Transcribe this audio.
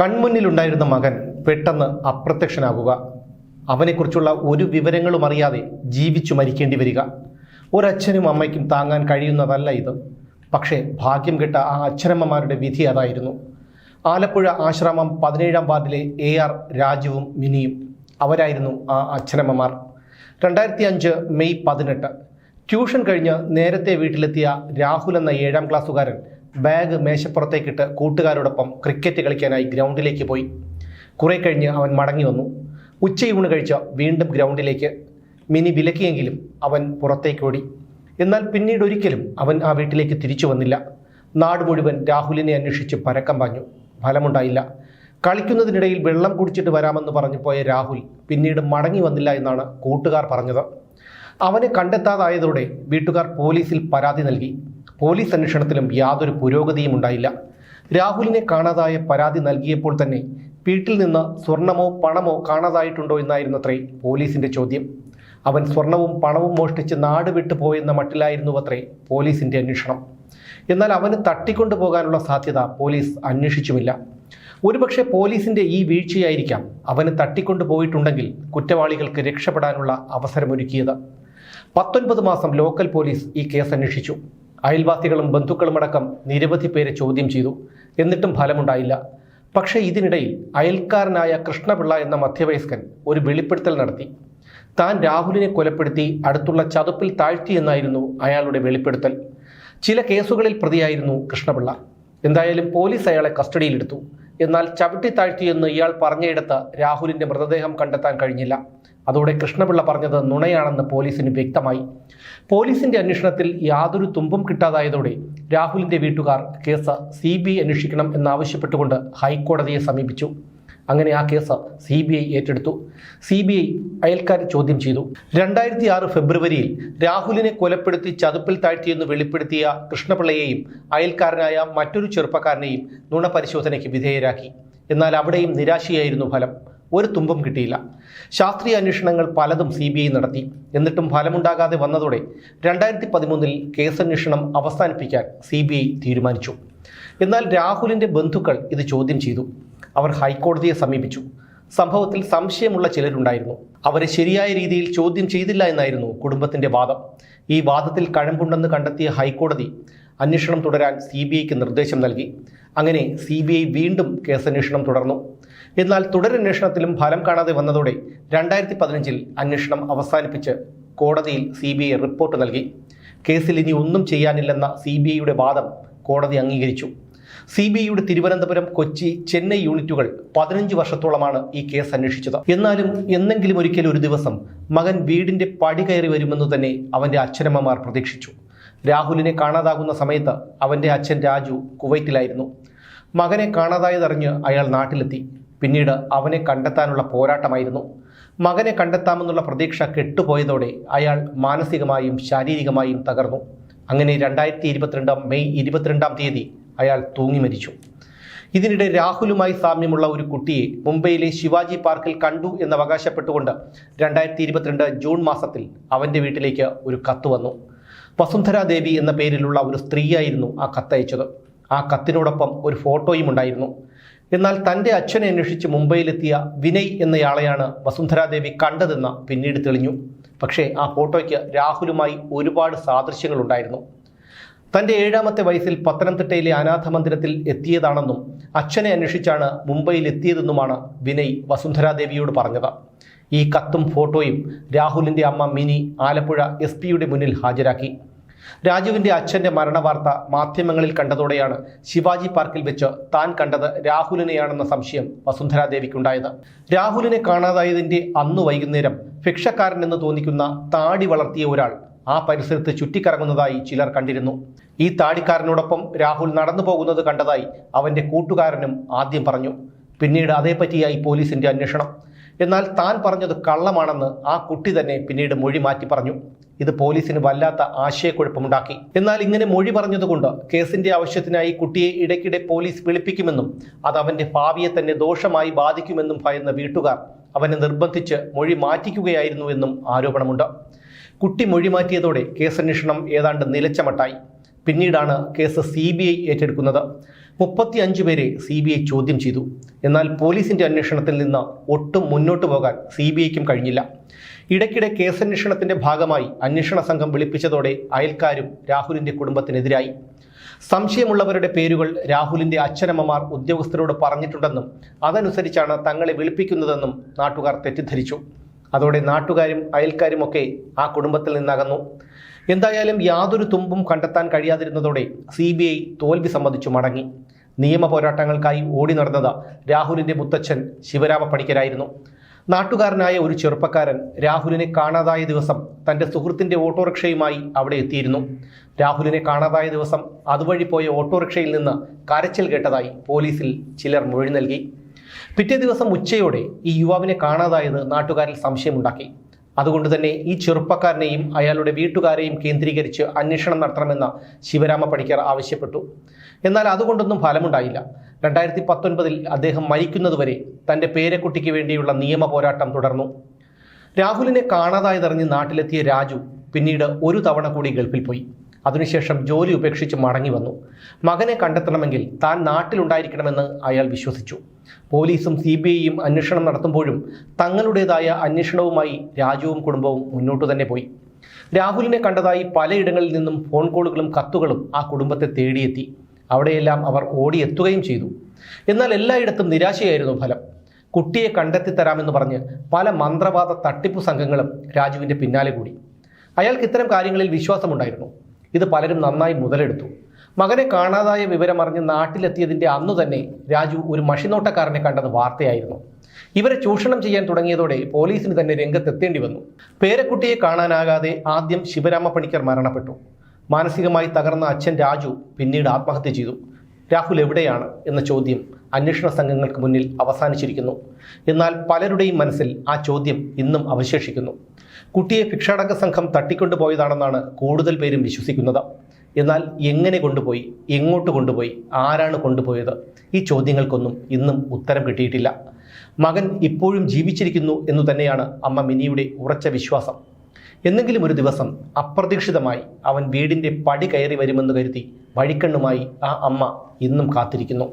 കൺമുന്നിലുണ്ടായിരുന്ന മകൻ പെട്ടെന്ന് അപ്രത്യക്ഷനാകുക. അവനെക്കുറിച്ചുള്ള ഒരു വിവരങ്ങളും അറിയാതെ ജീവിച്ചു മരിക്കേണ്ടി വരിക. ഒരച്ഛനും അമ്മയ്ക്കും താങ്ങാൻ കഴിയുന്നതല്ല ഇത്. പക്ഷേ ഭാഗ്യം കെട്ട ആ അച്ഛനമ്മമാരുടെ വിധി അതായിരുന്നു. ആലപ്പുഴ ആശ്രമം പതിനേഴാം വാർഡിലെ എ ആർ രാജുവും മിനിയും അവരായിരുന്നു ആ അച്ഛനമ്മമാർ. രണ്ടായിരത്തി അഞ്ച് മെയ് പതിനെട്ട്. ട്യൂഷൻ കഴിഞ്ഞ് നേരത്തെ വീട്ടിലെത്തിയ രാഹുൽ എന്ന ഏഴാം ക്ലാസ്സുകാരൻ ബാഗ് മേശപ്പുറത്തേക്കിട്ട് കൂട്ടുകാരോടൊപ്പം ക്രിക്കറ്റ് കളിക്കാനായി ഗ്രൗണ്ടിലേക്ക് പോയി. കുറേ കഴിഞ്ഞ് അവൻ മടങ്ങി വന്നു. ഉച്ചയൂണ് കഴിച്ച വീണ്ടും ഗ്രൗണ്ടിലേക്ക് മിനി വിലക്കിയെങ്കിലും അവൻ പുറത്തേക്ക് ഓടി എന്നാൽ പിന്നീട് ഒരിക്കലും അവൻ ആ വീട്ടിലേക്ക് തിരിച്ചു വന്നില്ല. നാട് മുഴുവൻ രാഹുലിനെ അന്വേഷിച്ച് പരക്കം പാഞ്ഞു. ഫലമുണ്ടായില്ല. കളിക്കുന്നതിനിടയിൽ വെള്ളം കുടിച്ചിട്ട് വരാമെന്ന് പറഞ്ഞു പോയ രാഹുൽ പിന്നീട് മടങ്ങി വന്നില്ല എന്നാണ് കൂട്ടുകാർ പറഞ്ഞത്. അവനെ കണ്ടെത്താതായതോടെ വീട്ടുകാർ പോലീസിൽ പരാതി നൽകി. പോലീസ് അന്വേഷണത്തിലും യാതൊരു പുരോഗതിയും ഉണ്ടായില്ല. രാഹുലിനെ കാണാതായ പരാതി നൽകിയപ്പോൾ തന്നെ വീട്ടിൽ നിന്ന് സ്വർണമോ പണമോ കാണാതായിട്ടുണ്ടോ എന്നായിരുന്നത്രേ പോലീസിന്റെ ചോദ്യം. അവൻ സ്വർണവും പണവും മോഷ്ടിച്ച് നാട് വിട്ടു പോയെന്ന മട്ടിലായിരുന്നു അത്രേ പോലീസിന്റെ അന്വേഷണം. എന്നാൽ അവന് തട്ടിക്കൊണ്ടു പോകാനുള്ള സാധ്യത പോലീസ് അന്വേഷിച്ചുമില്ല. ഒരുപക്ഷെ പോലീസിന്റെ ഈ വീഴ്ചയായിരിക്കാം അവന് തട്ടിക്കൊണ്ടു പോയിട്ടുണ്ടെങ്കിൽ കുറ്റവാളികൾക്ക് രക്ഷപ്പെടാനുള്ള അവസരമൊരുക്കിയത്. പത്തൊൻപത് മാസം ലോക്കൽ പോലീസ് ഈ കേസ് അന്വേഷിച്ചു. അയൽവാസികളും ബന്ധുക്കളുമടക്കം നിരവധി പേരെ ചോദ്യം ചെയ്തു. എന്നിട്ടും ഫലമുണ്ടായില്ല. പക്ഷേ ഇതിനിടയിൽ അയൽക്കാരനായ കൃഷ്ണപിള്ള എന്ന മധ്യവയസ്കൻ ഒരു വെളിപ്പെടുത്തൽ നടത്തി. താൻ രാഹുലിനെ കൊലപ്പെടുത്തി അടുത്തുള്ള ചതുപ്പിൽ താഴ്ത്തിയെന്നായിരുന്നു അയാളുടെ വെളിപ്പെടുത്തൽ. ചില കേസുകളിൽ പ്രതിയായിരുന്നു കൃഷ്ണപിള്ള. എന്തായാലും പോലീസ് അയാളെ കസ്റ്റഡിയിലെടുത്തു. എന്നാൽ ചവിട്ടി താഴ്ത്തിയെന്ന് ഇയാൾ പറഞ്ഞയിടത്ത് രാഹുലിന്റെ മൃതദേഹം കണ്ടെത്താൻ കഴിഞ്ഞില്ല. അതോടെ കൃഷ്ണപിള്ള പറഞ്ഞത് നുണയാണെന്ന് പോലീസിന് വ്യക്തമായി. പോലീസിന്റെ അന്വേഷണത്തിൽ യാതൊരു തുമ്പും കിട്ടാതായതോടെ രാഹുലിന്റെ വീട്ടുകാർ കേസ് സി ബി അന്വേഷിക്കണം എന്നാവശ്യപ്പെട്ടുകൊണ്ട് ഹൈക്കോടതിയെ സമീപിച്ചു. അങ്ങനെ ആ കേസ് സി ബി ഐ ഏറ്റെടുത്തു. സി ബി ഐ അയൽക്കാരെ ചോദ്യം ചെയ്തു. രണ്ടായിരത്തി ആറ് ഫെബ്രുവരിയിൽ രാഹുലിനെ കൊലപ്പെടുത്തി ചതുപ്പിൽ താഴ്ത്തിയെന്ന് വെളിപ്പെടുത്തിയ കൃഷ്ണപിള്ളയെയും അയൽക്കാരനായ മറ്റൊരു ചെറുപ്പക്കാരനെയും നുണ പരിശോധനയ്ക്ക് വിധേയരാക്കി. എന്നാൽ അവിടെയും നിരാശയായിരുന്നു ഫലം. ഒരു തുമ്പും കിട്ടിയില്ല. ശാസ്ത്രീയ അന്വേഷണങ്ങൾ പലതും സി ബി ഐ നടത്തി. എന്നിട്ടും ഫലമുണ്ടാകാതെ വന്നതോടെ രണ്ടായിരത്തി പതിമൂന്നിൽ കേസന്വേഷണം അവസാനിപ്പിക്കാൻ സി ബി ഐ തീരുമാനിച്ചു. എന്നാൽ രാഹുലിന്റെ ബന്ധുക്കൾ ഇത് ചോദ്യം ചെയ്തു. അവർ ഹൈക്കോടതിയെ സമീപിച്ചു. സംഭവത്തിൽ സംശയമുള്ള ചിലരുണ്ടായിരുന്നു. അവരെ ശരിയായ രീതിയിൽ ചോദ്യം ചെയ്തില്ല എന്നായിരുന്നു കുടുംബത്തിന്റെ വാദം. ഈ വാദത്തിൽ കഴമ്പുണ്ടെന്ന് കണ്ടെത്തിയ ഹൈക്കോടതി അന്വേഷണം തുടരാൻ സി ബി ഐക്ക് നിർദ്ദേശം നൽകി. അങ്ങനെ സി ബി ഐ വീണ്ടും കേസന്വേഷണം തുടർന്നു. എന്നാൽ തുടരന്വേഷണത്തിലും ഫലം കാണാതെ വന്നതോടെ രണ്ടായിരത്തി പതിനഞ്ചിൽ അന്വേഷണം അവസാനിപ്പിച്ച് കോടതിയിൽ സി ബി ഐ റിപ്പോർട്ട് നൽകി. കേസിൽ ഇനി ഒന്നും ചെയ്യാനില്ലെന്ന സി ബി ഐയുടെ വാദം കോടതി അംഗീകരിച്ചു. സി ബി ഐയുടെ തിരുവനന്തപുരം കൊച്ചി ചെന്നൈ യൂണിറ്റുകൾ പതിനഞ്ച് വർഷത്തോളമാണ് ഈ കേസ് അന്വേഷിച്ചത്. എന്നാലും എന്നെങ്കിലും ഒരിക്കൽ ഒരു ദിവസം മകൻ വീടിന്റെ പടി കയറി വരുമെന്ന് തന്നെ അവന്റെ അച്ഛനമ്മമാർ പ്രതീക്ഷിച്ചു. രാഹുലിനെ കാണാതാകുന്ന സമയത്ത് അവന്റെ അച്ഛൻ രാജു കുവൈറ്റിലായിരുന്നു. മകനെ കാണാതായതറിഞ്ഞ് അയാൾ നാട്ടിലെത്തി. പിന്നീട് അവനെ കണ്ടെത്താനുള്ള പോരാട്ടമായിരുന്നു. മകനെ കണ്ടെത്താമെന്നുള്ള പ്രതീക്ഷ കെട്ടുപോയതോടെ അയാൾ മാനസികമായും ശാരീരികമായും തകർന്നു. അങ്ങനെ രണ്ടായിരത്തി ഇരുപത്തിരണ്ട് മെയ് ഇരുപത്തിരണ്ടാം തീയതി അയാൾ തൂങ്ങി മരിച്ചു. ഇതിനിടെ രാഹുലുമായി സാമ്യമുള്ള ഒരു കുട്ടിയെ മുംബൈയിലെ ശിവാജി പാർക്കിൽ കണ്ടു എന്ന് അവകാശപ്പെട്ടുകൊണ്ട് രണ്ടായിരത്തി ഇരുപത്തിരണ്ട് ജൂൺ മാസത്തിൽ അവന്റെ വീട്ടിലേക്ക് ഒരു കത്ത് വന്നു. വസുന്ധര ദേവി എന്ന പേരിലുള്ള ഒരു സ്ത്രീയായിരുന്നു ആ കത്തയച്ചത്. ആ കത്തിനോടൊപ്പം ഒരു ഫോട്ടോയും ഉണ്ടായിരുന്നു. എന്നാൽ തന്റെ അച്ഛനെ അന്വേഷിച്ച് മുംബൈയിലെത്തിയ വിനയ് എന്നയാളെയാണ് വസുന്ധരാദേവി കണ്ടതെന്ന് പിന്നീട് തെളിഞ്ഞു. പക്ഷേ ആ ഫോട്ടോയ്ക്ക് രാഹുലുമായി ഒരുപാട് സാദൃശ്യങ്ങളുണ്ടായിരുന്നു. തന്റെ ഏഴാമത്തെ വയസ്സിൽ പത്തനംതിട്ടയിലെ അനാഥ മന്ദിരത്തിൽ എത്തിയതാണെന്നും അച്ഛനെ അന്വേഷിച്ചാണ് മുംബൈയിൽ എത്തിയതെന്നുമാണ് വിനയ് വസുന്ധരാദേവിയോട് പറഞ്ഞത്. ഈ കത്തും ഫോട്ടോയും രാഹുലിന്റെ അമ്മ മിനി ആലപ്പുഴ എസ് പിയുടെ മുന്നിൽ ഹാജരാക്കി. രാജുവിന്റെ അച്ഛന്റെ മരണവാർത്ത മാധ്യമങ്ങളിൽ കണ്ടതോടെയാണ് ശിവാജി പാർക്കിൽ വെച്ച് താൻ കണ്ടത് രാഹുലിനെയാണെന്ന സംശയം വസുന്ധരാദേവിക്കുണ്ടായത്. രാഹുലിനെ കാണാതായതിന്റെ അന്ന് വൈകുന്നേരം ഭിക്ഷക്കാരൻ എന്ന് തോന്നിക്കുന്ന താടി വളർത്തിയ ഒരാൾ ആ പരിസരത്ത് ചുറ്റിക്കറങ്ങുന്നതായി ചിലർ കണ്ടിരുന്നു. ഈ താടിക്കാരനോടൊപ്പം രാഹുൽ നടന്നു പോകുന്നത് കണ്ടതായി അവന്റെ കൂട്ടുകാരനും ആദ്യം പറഞ്ഞു. പിന്നീട് അതേപ്പറ്റിയായി പോലീസിന്റെ അന്വേഷണം. എന്നാൽ താൻ പറഞ്ഞത് കള്ളമാണെന്ന് ആ കുട്ടി തന്നെ പിന്നീട് മൊഴി മാറ്റി പറഞ്ഞു. ഇത് പോലീസിന് വല്ലാത്ത ആശയക്കുഴപ്പമുണ്ടാക്കി. എന്നാൽ ഇങ്ങനെ മൊഴി പറഞ്ഞതുകൊണ്ട് കേസിന്റെ ആവശ്യത്തിനായി കുട്ടിയെ ഇടയ്ക്കിടെ പോലീസ് വിളിപ്പിക്കുമെന്നും അത് അവന്റെ ഭാവിയെ തന്നെ ദോഷമായി ബാധിക്കുമെന്നും ഭയന്ന വീട്ടുകാർ അവനെ നിർബന്ധിച്ച് മൊഴി മാറ്റിക്കുകയായിരുന്നുവെന്നും ആരോപണമുണ്ട്. കുട്ടി മൊഴി മാറ്റിയതോടെ കേസന്വേഷണം ഏതാണ്ട് നിലച്ചമട്ടായി. പിന്നീടാണ് കേസ് സി ബി ഐ ഏറ്റെടുക്കുന്നത്. മുപ്പത്തി അഞ്ച് പേരെ സി ബി ഐ ചോദ്യം ചെയ്തു. എന്നാൽ പോലീസിന്റെ അന്വേഷണത്തിൽ നിന്ന് ഒട്ടും മുന്നോട്ട് പോകാൻ സി ബി ഐക്കും കഴിഞ്ഞില്ല. ഇടയ്ക്കിടെ കേസന്വേഷണത്തിന്റെ ഭാഗമായി അന്വേഷണ സംഘം വിളിപ്പിച്ചതോടെ അയൽക്കാരും രാഹുലിന്റെ കുടുംബത്തിനെതിരായി. സംശയമുള്ളവരുടെ പേരുകൾ രാഹുലിന്റെ അച്ഛനമ്മമാർ ഉദ്യോഗസ്ഥരോട് പറഞ്ഞിട്ടുണ്ടെന്നും അതനുസരിച്ചാണ് തങ്ങളെ വിളിപ്പിക്കുന്നതെന്നും നാട്ടുകാർ തെറ്റിദ്ധരിച്ചു. അതോടെ നാട്ടുകാരും അയൽക്കാരും ഒക്കെ ആ കുടുംബത്തിൽ നിന്നകന്നു. എന്തായാലും യാതൊരു തുമ്പും കണ്ടെത്താൻ കഴിയാതിരുന്നതോടെ സി ബി ഐ തോൽവി സമ്മതിച്ചു മടങ്ങി. നിയമ പോരാട്ടങ്ങൾക്കായി ഓടി നടന്നത് രാഹുലിന്റെ മുത്തച്ഛൻ ശിവരാമ പണിക്കരായിരുന്നു നാട്ടുകാരനായ ഒരു ചെറുപ്പക്കാരൻ രാഹുലിനെ കാണാതായ ദിവസം തന്റെ സുഹൃത്തിന്റെ ഓട്ടോറിക്ഷയുമായി അവിടെ എത്തിയിരുന്നു. രാഹുലിനെ കാണാതായ ദിവസം അതുവഴി പോയ ഓട്ടോറിക്ഷയിൽ നിന്ന് കരച്ചിൽ കേട്ടതായി പോലീസിൽ ചിലർ മൊഴി നൽകി. പിറ്റേ ദിവസം ഉച്ചയോടെ ഈ യുവാവിനെ കാണാതായത് നാട്ടുകാരിൽ സംശയമുണ്ടാക്കി. അതുകൊണ്ട് തന്നെ ഈ ചെറുപ്പക്കാരനെയും അയാളുടെ വീട്ടുകാരെയും കേന്ദ്രീകരിച്ച് അന്വേഷണം നടത്തണമെന്ന് ശിവരാമ പണിക്കർ ആവശ്യപ്പെട്ടു. എന്നാൽ അതുകൊണ്ടൊന്നും ഫലമുണ്ടായില്ല. രണ്ടായിരത്തി പത്തൊൻപതിൽ അദ്ദേഹം മരിക്കുന്നതുവരെ തന്റെ പേരക്കുട്ടിക്ക് വേണ്ടിയുള്ള നിയമ പോരാട്ടം തുടർന്നു. രാഹുലിനെ കാണാതായതറിഞ്ഞ് നാട്ടിലെത്തിയ രാജു പിന്നീട് ഒരു തവണ കൂടി ഗൾഫിൽ പോയി. അതിനുശേഷം ജോലി ഉപേക്ഷിച്ച് മടങ്ങി വന്നു. മകനെ കണ്ടെത്തണമെങ്കിൽ താൻ നാട്ടിലുണ്ടായിരിക്കണമെന്ന് അയാൾ വിശ്വസിച്ചു. പോലീസും സി ബി ഐയും അന്വേഷണം നടത്തുമ്പോഴും തങ്ങളുടേതായ അന്വേഷണവുമായി രാജുവും കുടുംബവും മുന്നോട്ടു തന്നെ പോയി. രാഹുലിനെ കണ്ടതായി പലയിടങ്ങളിൽ നിന്നും ഫോൺ കോളുകളും കത്തുകളും ആ കുടുംബത്തെ തേടിയെത്തി. അവിടെയെല്ലാം അവർ ഓടിയെത്തുകയും ചെയ്തു. എന്നാൽ എല്ലായിടത്തും നിരാശയായിരുന്നു ഫലം. കുട്ടിയെ കണ്ടെത്തി തരാമെന്ന് പറഞ്ഞ് പല മന്ത്രവാദ തട്ടിപ്പു സംഘങ്ങളും രാജുവിന്റെ പിന്നാലെ കൂടി. അയാൾക്ക് ഇത്തരം കാര്യങ്ങളിൽ വിശ്വാസമുണ്ടായിരുന്നു. ഇത് പലരും നന്നായി മുതലെടുത്തു. മകനെ കാണാതായ വിവരമറിഞ്ഞ് നാട്ടിലെത്തിയതിന്റെ അന്നു തന്നെ രാജു ഒരു മഷിനോട്ടക്കാരനെ കണ്ടത് വാർത്തയായിരുന്നു. ഇവരെ ചൂഷണം ചെയ്യാൻ തുടങ്ങിയതോടെ പോലീസിന് തന്നെ രംഗത്തെത്തേണ്ടി വന്നു. പേരക്കുട്ടിയെ കാണാനാകാതെ ആദ്യം ശിവരാമ പണിക്കർ മരണപ്പെട്ടു. മാനസികമായി തകർന്ന അച്ഛൻ രാജു പിന്നീട് ആത്മഹത്യ ചെയ്തു. രാഹുൽ എവിടെയാണ് എന്ന ചോദ്യം അന്വേഷണ സംഘങ്ങൾക്ക് മുന്നിൽ അവസാനിച്ചിരിക്കുന്നു. എന്നാൽ പലരുടെയും മനസ്സിൽ ആ ചോദ്യം ഇന്നും അവശേഷിക്കുന്നു. കുട്ടിയെ ഭിക്ഷാടക സംഘം തട്ടിക്കൊണ്ടുപോയതാണെന്നാണ് കൂടുതൽ പേരും വിശ്വസിക്കുന്നത്. എന്നാൽ എങ്ങനെ കൊണ്ടുപോയി എങ്ങോട്ട് കൊണ്ടുപോയി ആരാണ് കൊണ്ടുപോയത്? ഈ ചോദ്യങ്ങൾക്കൊന്നും ഇന്നും ഉത്തരം കിട്ടിയിട്ടില്ല. മകൻ ഇപ്പോഴും ജീവിച്ചിരിക്കുന്നു എന്ന് തന്നെയാണ് അമ്മ മിനിയുടെ ഉറച്ച വിശ്വാസം. എന്നെങ്കിലും ഒരു ദിവസം അപ്രതീക്ഷിതമായി അവൻ വീടിന്റെ പടി കയറി വരുമെന്ന് കരുതി വഴിക്കണ്ണുമായി ആ അമ്മ ഇന്നും കാത്തിരിക്കുന്നു.